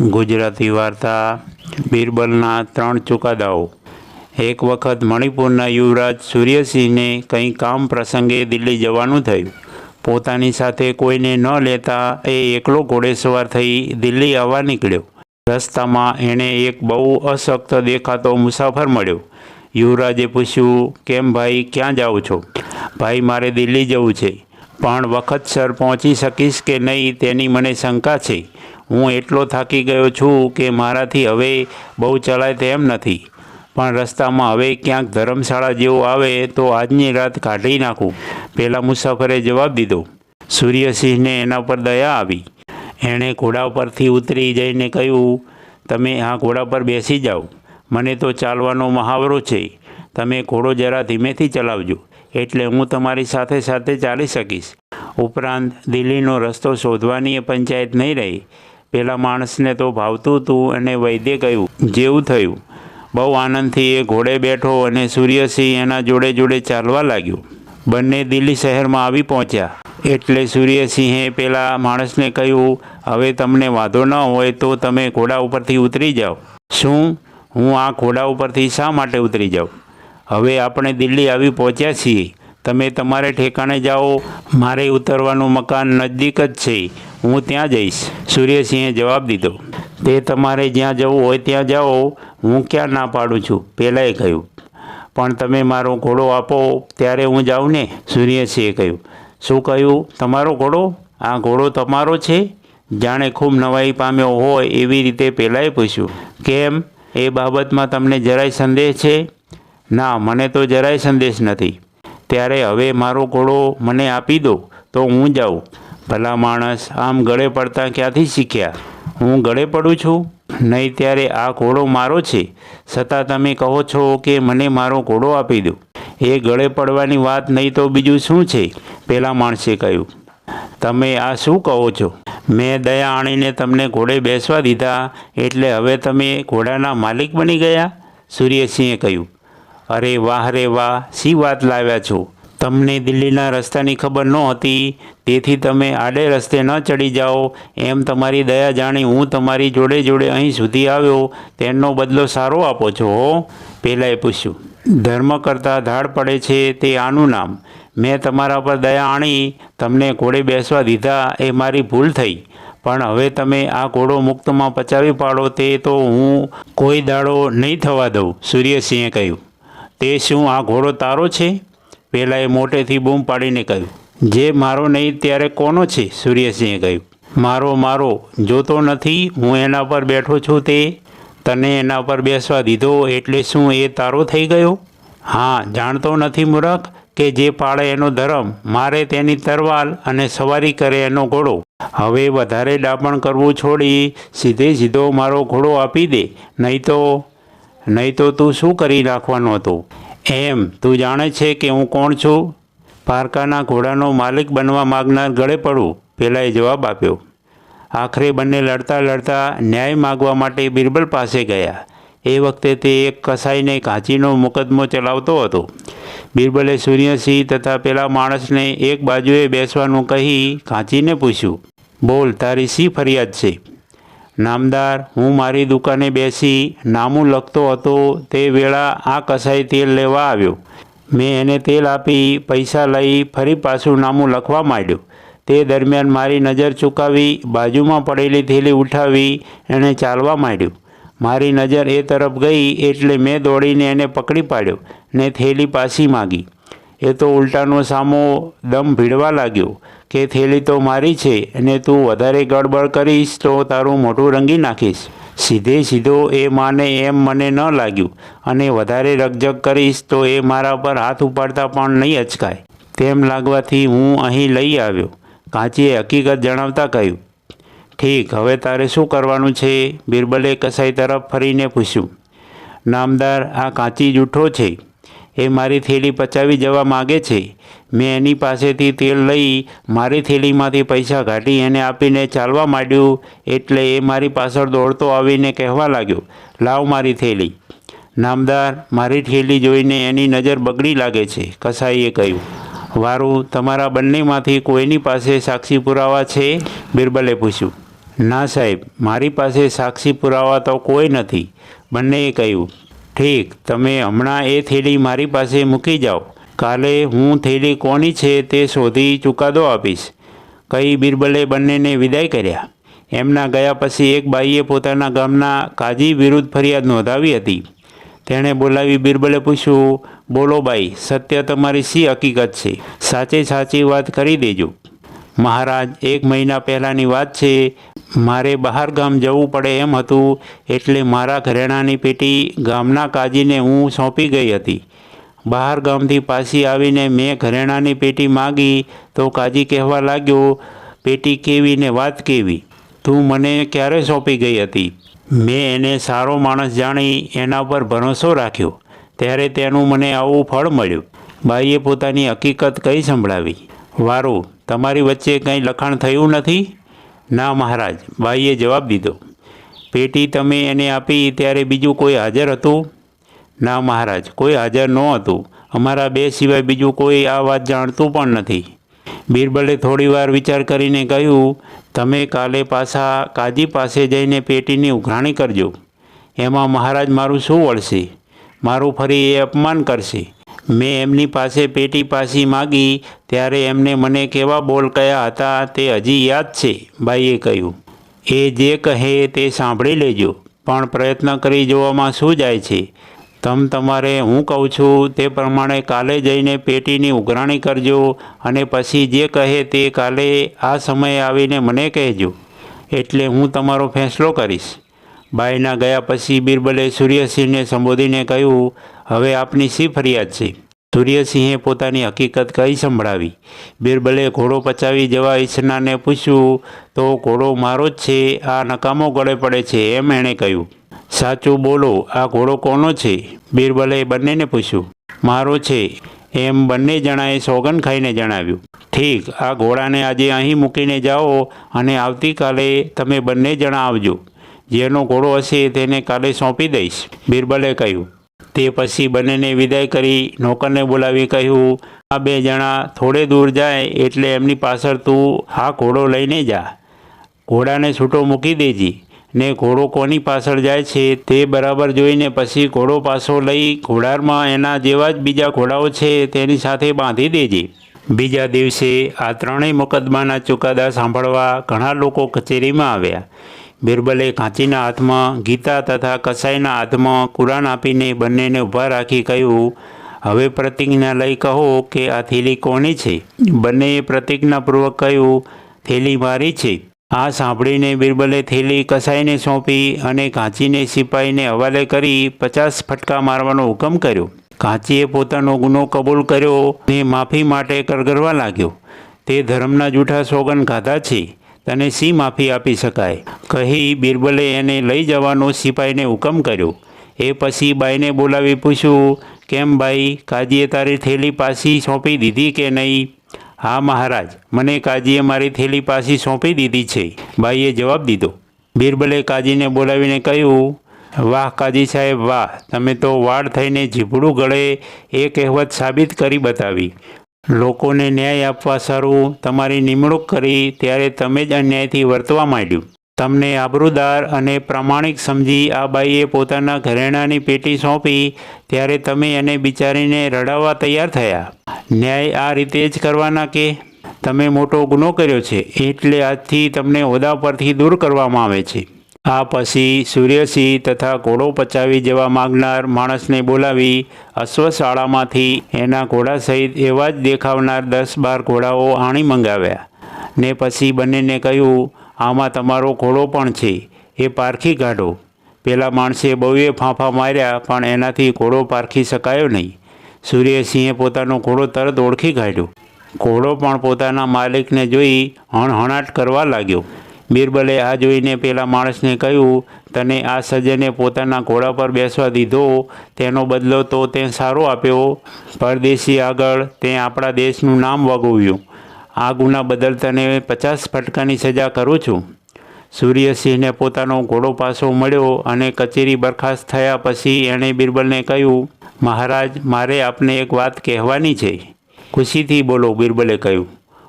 ગુજરાતી વાર્તા, બિરબલના ત્રણ ચુકાદાઓ. એક વખત મણિપુરના યુવરાજ સૂર્યસિંહને કંઈ કામ પ્રસંગે દિલ્હી જવાનું થયું. પોતાની સાથે કોઈને ન લેતા એ એકલો ઘોડેસવાર થઈ દિલ્હી આવવા નીકળ્યો. રસ્તામાં એણે એક બહુ અશક્ત દેખાતો મુસાફર મળ્યો. યુવરાજે પૂછ્યું, કેમ ભાઈ, ક્યાં જાઓ છો? ભાઈ, મારે દિલ્હી જવું છે. પણ વખતસર પહોંચી શકીશ કે નહીં તેની મને શંકા છે. હું એટલો થાકી ગયો છું કે મારાથી હવે બહુ ચલાય તેમ નથી. પણ રસ્તામાં હવે ક્યાંક ધર્મશાળા જેવું આવે તો આજની રાત કાઢી નાખું. પહેલાં મુસાફરે જવાબ દીધો, સૂર્યસિંહને એના પર દયા આવી. એણે ઘોડા પરથી ઉતરી જઈને કહ્યું, તમે આ ઘોડા પર બેસી જાઓ. મને તો ચાલવાનો મહાવરો છે. તમે ઘોડો જરા ધીમેથી ચલાવજો, એટલે હું તમારી સાથે સાથે ચાલી શકીશ. ઉપરાંત દિલ્હીનો રસ્તો શોધવાની એ પંચાયત નહીં રહી. પેલા માણસને તો ભાવતું હતું અને વૈદ્ય કહ્યું, જેવું થયું. બહુ આનંદથી એ ઘોડે બેઠો અને સૂર્યસિંહ એના જોડે જોડે ચાલવા લાગ્યો. બંને દિલ્હી શહેરમાં આવી પહોંચ્યા. એટલે સૂર્યસિંહે પેલા માણસને કહ્યું, હવે તમને વાંધો ન હોય તો તમે ઘોડા ઉપરથી ઉતરી જાઓ. શું? હું આ ઘોડા ઉપરથી શા માટે ઉતરી જાઉં? હવે આપણે દિલ્હી આવી પહોંચ્યા છીએ. તમે તમારે ઠેકાણે જાઓ, મારે ઉતરવાનું મકાન નજદીક જ છે. હું ત્યાં જઈશ. સૂર્યસિંહે જવાબ દીધો. તે તમારે જ્યાં જવું હોય ત્યાં જાઓ. હું ક્યાં ના પાડું છું? પહેલાંય કહ્યું. પણ તમે મારો ઘોડો આપો, ત્યારે હું જાઉં ને? સૂર્યસિંહે કહ્યું. શું કહ્યું? તમારો ઘોડો? આ ઘોડો તમારો છે? જાણે ખૂબ નવાઈ પામ્યો હોય એવી રીતે પહેલાંય પૂછ્યું. કેમ? એ બાબતમાં તમને જરાય સંદેહ છે? ના, મને તો જરાય સંદેશ નથી. ત્યારે હવે મારો ઘોડો મને આપી દો, તો હું જાઉં. ભલા માણસ આમ ગળે પડતા ક્યાંથી શીખ્યા? હું ગળે પડું છું? નહીં ત્યારે આ ઘોડો મારો છે. છતાં તમે કહો છો કે મને મારો ઘોડો આપી દો. એ ગળે પડવાની વાત નહીં તો બીજું શું છે? પેલા માણસે કહ્યું. તમે આ શું કહો છો? મેં દયા આણીને તમને ઘોડે બેસવા દીધા, એટલે હવે તમે ઘોડાના માલિક બની ગયા? સૂર્યસિંહે કહ્યું. અરે વાહ રે વાહ, શી વાત લાવ્યા છો? તમને દિલ્હીના રસ્તાની ખબર નહોતી તેથી તમે આડે રસ્તે ન ચડી જાઓ. એમ તમારી દયા જાણી હું તમારી જોડે જોડે અહીં સુધી આવ્યો. તેનો બદલો સારો આપો છો, હો. પહેલાંએ પૂછ્યું. ધર્મ કરતાં ધાડ પડે છે તે આનું નામ. મેં તમારા પર દયા આણી, તમને ઘોડે બેસવા દીધા એ મારી ભૂલ થઈ. પણ હવે તમે આ ઘોડો મુક્તમાં પચાવી પાડો તે તો હું કોઈ દાડો નહીં થવા દઉં, સૂર્યસિંહે કહ્યું. તે શું આ ઘોડો તારો છે? પહેલાં એ મોટેથી બૂમ પાડીને કહ્યું, જે મારો નહીં ત્યારે કોનો છે? સૂર્યસિંહે કહ્યું, મારો મારો, જોતો નથી, હું એના પર બેઠો છું તે. તને એના પર બેસવા દીધો એટલે શું એ તારો થઈ ગયો? હા, જાણતો નથી મૂરખ કે જે પાળે એનો ધર્મ, મારે તેની તરવાલ અને સવારી કરે એનો ઘોડો. હવે વધારે ડાપણ કરવું છોડી સીધે સીધો મારો ઘોડો આપી દે, નહીં તો નહીં તો તું શું કરી નાખવાનું હતો? એમ, તું જાણે છે કે હું કોણ છું? પારકાના ઘોડાનો માલિક બનવા માગનાર ગળે પડું, પેલાએ જવાબ આપ્યો. આખરે બંને લડતા લડતા ન્યાય માગવા માટે બિરબલ પાસે ગયા. એ વખતે તે એક કસાઈને કાંચીનો મુકદ્દમો ચલાવતો હતો. બિરબલે સૂર્યસિંહ તથા પેલા માણસને એક બાજુએ બેસવાનું કહી કાંચીને પૂછ્યું, બોલ, તારી શી ફરિયાદ છે? નામદાર, હું મારી દુકાને બેસી નામું લખતો હતો, તે વેળા આ કસાઈ તેલ લેવા આવ્યો. મેં એને તેલ આપી, પૈસા લઈ ફરી પાછું નામું લખવા માંડ્યું. તે દરમિયાન મારી નજર ચૂકાવી, બાજુમાં પડેલી થેલી ઉઠાવી એણે ચાલવા માંડ્યું. મારી નજર એ તરફ ગઈ એટલે મેં દોડીને એને પકડી પાડ્યો ને થેલી પાછી માગી. એ તો ઉલટાનો સામો દમ ભીડવા લાગ્યો. કે થેલી તો મારી છે અને તું વધારે ગડબડ કરીશ તો તારું મોઢું રંગી નાખીશ. સીધે સીધો એ માને એમ મને ન લાગ્યું અને વધારે રકઝક કરીશ તો એ મારા પર હાથ ઉપાડતા પણ નહીં અચકાય. તેમ લાગવાથી હું અહીં લઈ આવ્યો. કાંચીએ હકીકત જણાવતા કહ્યું, ઠીક, હવે તારે શું કરવાનું છે? બિરબલે કસાઈ તરફ ફરીને પૂછ્યું, નામદાર, આ કાંચી જૂઠો છે. એ મારી થેલી પચાવી જવા માગે છે. મેં એની પાસેથી તેલ લઈ મારી થેલીમાંથી પૈસા કાઢી એને આપીને ચાલવા માંડ્યું એટલે એ મારી પાછળ દોડતો આવીને કહેવા લાગ્યો, લાવ મારી થેલી. નામદાર, મારી થેલી જોઈને એની નજર બગડી લાગે છે, કસાઈએ કહ્યું. વારું, તમારા બંનેમાંથી કોઈની પાસે સાક્ષી પુરાવા છે? બિરબલે પૂછ્યું. ના સાહેબ, મારી પાસે સાક્ષી પુરાવા તો કોઈ નથી. બંનેએ કહ્યું. ઠીક, તમે હમણાં એ થેલી મારી પાસે મૂકી જાઓ. કાલે હું થેલી કોની છે તે શોધી ચુકાદો આપીશ. કઈ બિરબલે બંનેને વિદાય કર્યા. એમના ગયા પછી એક બાઈએ પોતાના ગામના કાજી વિરુદ્ધ ફરિયાદ નોંધાવી હતી. તેણે બોલાવી બિરબલે પૂછ્યું, બોલો બાઈ, સત્ય તમારી શી હકીકત છે? સાચે સાચી વાત કરી દેજો. મહારાજ, એક મહિના પહેલાંની વાત છે. મારે બહાર ગામ જવું પડે એમ હતું, એટલે મારા ઘરેણાની પેટી ગામના કાજીને હું સોંપી ગઈ હતી. બહાર ગામથી પાછી આવીને મેં ઘરેણાની પેટી માગી તો કાજી કહેવા લાગ્યો, પેટી કેવી ને વાત કેવી? તું મને ક્યારે સોંપી ગઈ હતી? મેં એને સારો માણસ જાણી એના પર ભરોસો રાખ્યો. ત્યારે તેનું મને આવું ફળ મળ્યું. બાઈએ પોતાની હકીકત કઈ સંભળાવી? વારું, તમારી વચ્ચે કંઈ લખાણ થયું નથી? ના મહારાજ, બાઈએ જવાબ દીધો. પેટી તમે એને આપી ત્યારે બીજું કોઈ હાજર હતું? ના મહારાજ, કોઈ હાજર નહોતું અમારા બે સિવાય બીજું કોઈ આ વાત જાણતું પણ નથી. બિરબલે થોડીવાર વિચાર કરીને કહ્યું, તમે કાલે પાછા કાજી પાસે જઈને પેટીની ઉઘરાણી કરજો. એમાં મહારાજ મારું શું વળશે? મારું ફરી એ અપમાન કરશે. મેં એમની પાસે પેટી પાછી માગી, ત્યારે એમને મને કેવા બોલ કયા હતા તે હજી યાદ છે, બાઈએ કહ્યું. એ જે કહે તે સાંભળી લેજો. પણ પ્રયત્ન કરી જોવામાં શું જાય છે? તમ તમારે હું કહું છું, તે પ્રમાણે કાલે જઈને પેટીની ઉઘરાણી કરજો અને પછી જે કહે તે કાલે આ સમયે આવીને મને કહેજો, એટલે હું તમારો ફેંસલો કરીશ. બાઈના ગયા પછી બિરબલે સૂર્યસિંહને સંબોધીને કહ્યું, હવે આપની શી ફરિયાદ છે? સૂર્યસિંહે પોતાની હકીકત કઈ સંભળાવી? બિરબલે ઘોડો પચાવી જવા ઈચ્છનારને પૂછ્યું, તો ઘોડો મારો જ છે, આ નકામો ગળે પડે છે, એમ એણે કહ્યું. સાચું બોલો, આ ઘોડો કોનો છે? બિરબલે બંનેને પૂછ્યું. મારો છે. એમ બંને જણાએ સોગન ખાઈને જણાવ્યું. ઠીક, આ ઘોડાને આજે અહીં મૂકીને જાઓ અને આવતીકાલે તમે બંને જણા આવજો. જેનો ઘોડો હશે તેને કાલે સોંપી દઈશ, બિરબલે કહ્યું. તે પછી બંનેને વિદાય કરી નોકરને બોલાવી કહ્યું, આ બે જણા થોડે દૂર જાય એટલે એમની પાછળ તું આ ઘોડો લઈને જા. ઘોડાને છૂટો મૂકી દેજી. ને ઘોડો કોની પાછળ જાય છે તે બરાબર જોઈને પછી ઘોડો પાછો લઈ ઘોડારમાં એના જેવા જ બીજા ઘોડાઓ છે તેની સાથે બાંધી દેજે. બીજા દિવસે આ ત્રણેય મુકદ્દમાના ચુકાદા સાંભળવા ઘણા લોકો કચેરીમાં આવ્યા. બિરબલે કાંચીના હાથમાં ગીતા તથા કસાઈના હાથમાં કુરાન આપીને બંનેને ઊભા રાખી કહ્યું, હવે પ્રતિજ્ઞા લઈ કહો કે આ થેલી કોની છે? બંનેએ પ્રતિજ્ઞાપૂર્વક કહ્યું, થેલી મારી છે. આ સાંભળીને બિરબલે થેલી કસાઈને સોંપી અને કાંચીને સિપાહીને હવાલે કરી પચાસ ફટકા મારવાનો હુકમ કર્યો. કાંચીએ પોતાનો ગુનો કબૂલ કર્યો ને માફી માટે કરગરવા લાગ્યો. તે ધર્મના જૂઠા સોગન ગાધા છે. તને સી માફી આપી શકાય? કહી બિરબલે એને લઈ જવાનો સિપાહીને હુકમ કર્યો. એ પછી બાઈને બોલાવી પૂછ્યું, કેમ બાઈ કાજીએ તારી થેલી પાછી સોંપી દીધી કે નહીં? હા, મહારાજ, મને કાજીએ મારી થેલી પાછી સોંપી દીધી છે. બાઈએ જવાબ દીધો. બિરબલે કાજીને બોલાવીને કહ્યું, વાહ, કાજી સાહેબ, વાહ. તમે તો વાડ થઈને જીભડું ગળે એ કહેવત સાબિત કરી બતાવી. લોકોને ન્યાય આપવા સારું, તમારી નિમણૂક કરી, ત્યારે તમે જ અન્યાયથી વર્તવા માંડ્યું. તમને આબરૂદાર અને પ્રામાણિક સમજી આ બાઈએ પોતાના ઘરેણાની પેટી સોંપી, ત્યારે તમે એને બિચારીને રડાવવા તૈયાર થયા. ન્યાય આ રીતે જ કરવાના કે? તમે મોટો ગુનો કર્યો છે, એટલે આજથી તમને હોદા પરથી દૂર કરવામાં આવે છે. આ પછી સૂર્યસિંહ તથા ઘોડો પચાવી જવા માગનાર માણસને બોલાવી અશ્વશાળામાંથી એના ઘોડા સહિત એવા જ દેખાવનાર દસ બાર ઘોડાઓ આણી મંગાવ્યા. ને પછી બંનેને કહ્યું આમાં તમારો ઘોડો પણ છે. એ પારખી કાઢો પેલા માણસે બહુએ ફાંફા માર્યા, પણ એનાથી ઘોડો પારખી શકાયો નહીં. સૂર્યસિંહે પોતાનો ઘોડો તરત ઓળખી કાઢ્યો. ઘોડો પણ પોતાના માલિકને જોઈ હણહણાટ કરવા લાગ્યો. બિરબલે આ જોઈને પેલા માણસને કહ્યું, તને આ સજ્જને પોતાના ઘોડા પર બેસવા દીધો. તેનો બદલો તો તે સારો આપ્યો. પરદેશી આગળ તે આપણા દેશનું નામ વગોવ્યું. આ ગુના બદલ તને પચાસ ફટકાની સજા કરું છું. સૂર્યસિંહને પોતાનો ઘોડો પાછો મળ્યો અને કચેરી બરખાસ્ત થયા પછી એણે બિરબલને કહ્યું, મહારાજ, મારે આપને એક વાત કહેવાની છે. ખુશીથી બોલો બિરબલે કહ્યું,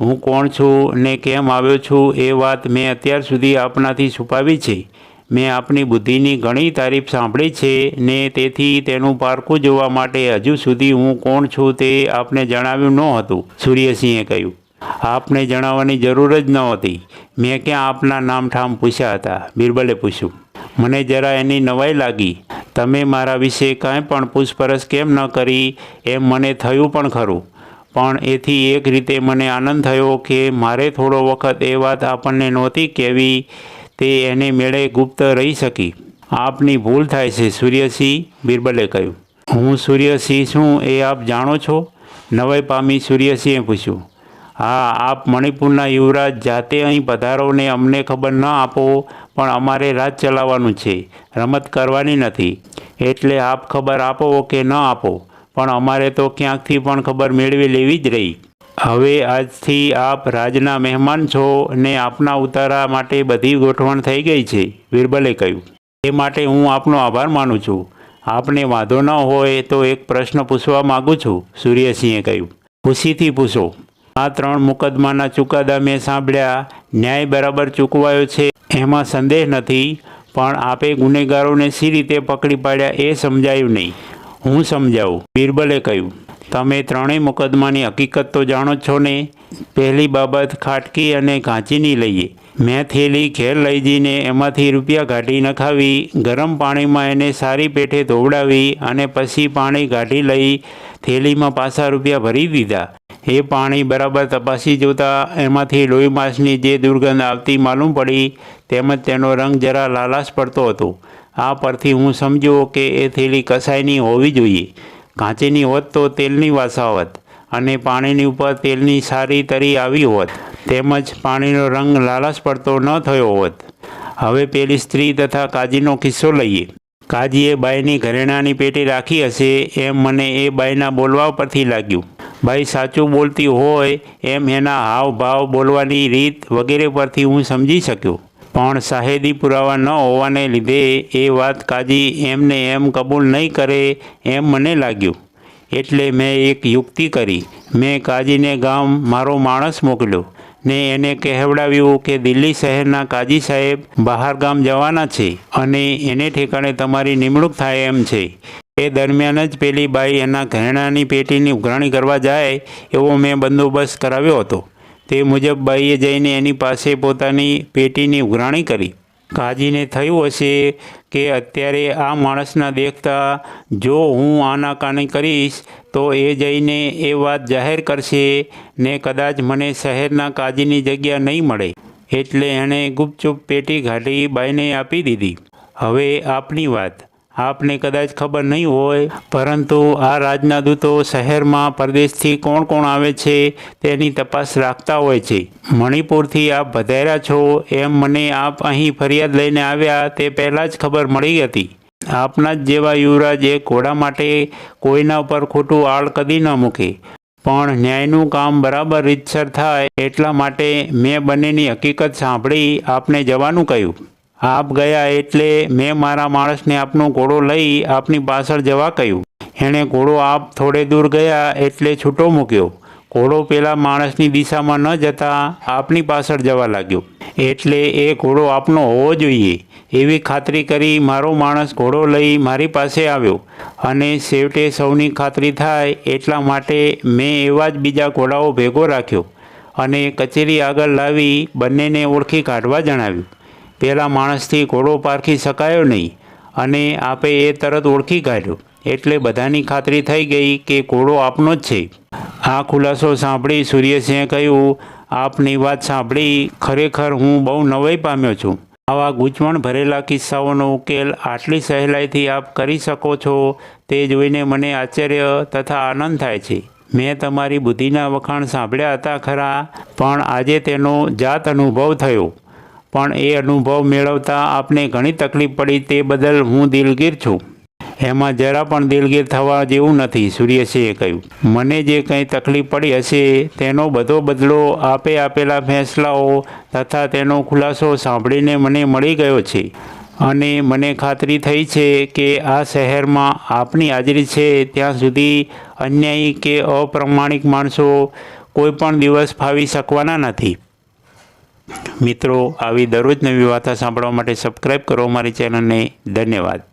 હું કોણ છું ને કેમ આવ્યો છું એ વાત મેં અત્યાર સુધી આપનાથી છુપાવી છે. મેં આપની બુદ્ધિની ઘણી તારીફ સાંભળી છે ને તેથી તેનું પારખું જોવા માટે હજુ સુધી હું કોણ છું તે આપને જણાવ્યું ન હતું. સૂર્યસિંહે કહ્યું આપને જણાવવાની જરૂર જ નહોતી. મેં ક્યાં આપના નામ ઠામ પૂછ્યા હતા. બિરબલે પૂછ્યું, મને જરા એની નવાઈ લાગી. તમે મારા વિશે કાંઈ પણ પૂછપરછ કેમ ન કરી? એમ મને થયું પણ ખરું. પણ એથી એક રીતે મને આનંદ થયો કે મારે થોડો વખત એ વાત આપણને નહોતી કહેવી. તે એને મેળે ગુપ્ત રહી શકી. આપની ભૂલ થાય છે, સૂર્યસિંહ, બિરબલે કહ્યું. હું સૂર્યસિંહ છું એ આપ જાણો છો? નવાઈ પામી સૂર્યસિંહે પૂછ્યું. હા, આપ મણિપુરના યુવરાજ જાતે અહીં પધારોને અમને ખબર ન આપો, પણ અમારે રાજ ચલાવવાનું છે. રમત કરવાની નથી. એટલે આપ ખબર આપો કે ન આપો. પણ અમારે તો ક્યાંકથી પણ ખબર મેળવી લેવી જ રહી. હવે આજથી આપ રાજના મહેમાન છો ને આપના ઉતારા માટે બધી ગોઠવણ થઈ ગઈ છે બિરબલે કહ્યું. એ માટે હું આપનો આભાર માનું છું. આપને વાંધો ન હોય તો એક પ્રશ્ન પૂછવા માગું છું, સૂર્યસિંહે કહ્યું. ખુશીથી પૂછો. આ ત્રણ મુકદ્દમાના ચુકાદા મેં સાંભળ્યા. ન્યાય બરાબર ચૂકવાયો છે, એમાં સંદેહ નથી, પણ આપે ગુનેગારોને સી રીતે પકડી પાડ્યા એ સમજાયું નહીં. હું સમજાવું. બિરબલે કહ્યું, તમે ત્રણેય મુકદ્દમાની હકીકત તો જાણો છો ને? પહેલી બાબત ખાટકી અને ઘાંચીની લઈએ. મેં થેલી, ઘેર લઈ જઈને એમાંથી રૂપિયા કાઢી નખાવી, ગરમ પાણીમાં એને સારી પેઠે ધોવડાવી અને પછી પાણી કાઢી લઈ થેલીમાં પાછા રૂપિયા ભરી દીધા. એ પાણી બરાબર તપાસી જોતા એમાંથી લોહી માંસની જે દુર્ગંધ આવતી માલુમ પડી તેમજ તેનો રંગ જરા લાલાશ પડતો હતો. આ પરથી હું સમજ્યો કે એ થેલી કસાઈની હોવી જોઈએ. કાંચીની હોત તો તેલની વાસા હોત અને પાણીની ઉપર તેલની સારી તરી આવી હોત. તેમજ પાણીનો રંગ લાલાશ પડતો ન થયો હોત. હવે પેલી સ્ત્રી તથા કાજીનો કિસ્સો લઈએ. કાજીએ બાઈની ઘરેણાની પેટી રાખી હશે એમ મને એ બાઈના બોલવા પરથી લાગ્યું. બાઈ સાચું બોલતી હોય એમ એના હાવભાવ બોલવાની રીત વગેરે પરથી હું સમજી શક્યો. પણ શાહેદી પુરાવા ન હોવાને લીધે એ વાત કાજી એમને એમ કબૂલ નહીં કરે એમ મને લાગ્યું. એટલે મેં એક યુક્તિ કરી. મેં કાજીને ગામ મારો માણસ મોકલ્યો ને એને કહેવડાવ્યું કે દિલ્હી શહેરના કાજી સાહેબ બહાર ગામ જવાના છે અને એને ઠેકાણે તમારી નિમણૂક થાય એમ છે. એ દરમિયાન જ પેલી બાઈ એના ઘરેણાની પેટીની ઉઘરાણી કરવા જાય એવો મેં બંદોબસ્ત કરાવ્યો હતો. તે મુજબ બાઈએ જઈને એની પાસે પોતાની પેટીની ઉઘરાણી કરી. કાજીને થયું હશે કે અત્યારે આ માણસના દેખતા જો હું આનાકાની કરીશ, તો એ જઈને એ વાત જાહેર કરશે ને કદાચ મને શહેરના કાજીની જગ્યા નહીં મળે. એટલે એણે ગુપચુપ પેટી કાઢી બાઈને આપી દીધી. હવે આપની વાત. આપને કદાચ ખબર નહીં હોય, પરંતુ આ રાજના દૂતો શહેરમાં પરદેશથી કોણ કોણ આવે છે તેની તપાસ રાખતા હોય છે. મણિપુરથી આપ વધાર્યા છો એમ મને આપ અહીં ફરિયાદ લઈને આવ્યા તે પહેલાં જ ખબર મળી હતી. આપના જ જેવા યુવરાજ એ ઘોડા માટે કોઈના ઉપર ખોટું આળ કદી ન મૂકે. પણ ન્યાયનું કામ બરાબર રીતસર થાય એટલા માટે મેં બંનેની હકીકત સાંભળી આપને જવાનું કહ્યું. આપ ગયા એટલે મેં મારા માણસને આપનો ઘોડો લઈ આપની પાછળ જવા કહ્યું. એણે ઘોડો આપ થોડે દૂર ગયા એટલે છૂટો મૂક્યો. ઘોડો પેલા માણસની દિશામાં ન જતા આપની પાછળ જવા લાગ્યો. એટલે એ ઘોડો આપનો હોવો જોઈએ. એવી ખાતરી કરી મારો માણસ ઘોડો લઈ મારી પાસે આવ્યો. અને છેવટે સૌની ખાતરી થાય એટલા માટે મેં એવા જ બીજા ઘોડાઓ ભેગો રાખ્યો. અને કચેરી આગળ લાવી બંનેને ઓળખી કાઢવા જણાવ્યું. પેલા માણસથી ઘોડો પારખી શકાયો નહીં અને આપે એ તરત ઓળખી કાઢ્યો. એટલે બધાની ખાતરી થઈ ગઈ કે ઘોડો આપનો જ છે. આ ખુલાસો સાંભળી સૂર્યસિંહે કહ્યું, આપની વાત સાંભળી ખરેખર હું બહુ નવાઈ પામ્યો છું. આવા ગૂંચવણ ભરેલા કિસ્સાઓનો ઉકેલ આટલી સહેલાઈથી આપ કરી શકો છો તે જોઈને મને આશ્ચર્ય તથા આનંદ થાય છે. મેં તમારી બુદ્ધિના વખાણ સાંભળ્યા હતા ખરા, પણ આજે તેનો જાત અનુભવ થયો. પણ એ અનુભવ મેળવતા આપને ઘણી તકલીફ પડી તે બદલ હું દિલગીર છું. એમાં જરા પણ દિલગીર થવા જેવું નથી સૂર્યસિંહે કહ્યું. મને જે કંઈ તકલીફ પડી હશે, તેનો બધો બદલો આપે આપેલા ફેંસલાઓ તથા તેનો ખુલાસો સાંભળીને મને મળી ગયો છે. અને મને ખાતરી થઈ છે કે આ શહેરમાં આપની હાજરી છે ત્યાં સુધી અન્યાયી કે અપ્રમાણિક માણસો કોઈ પણ દિવસ ફાવી શકવાના નથી. મિત્રો આવી દરરોજ નવી વાર્તા સાંભળવા માટે સબસ્ક્રાઈબ કરો અમારી ચેનલને ધન્યવાદ.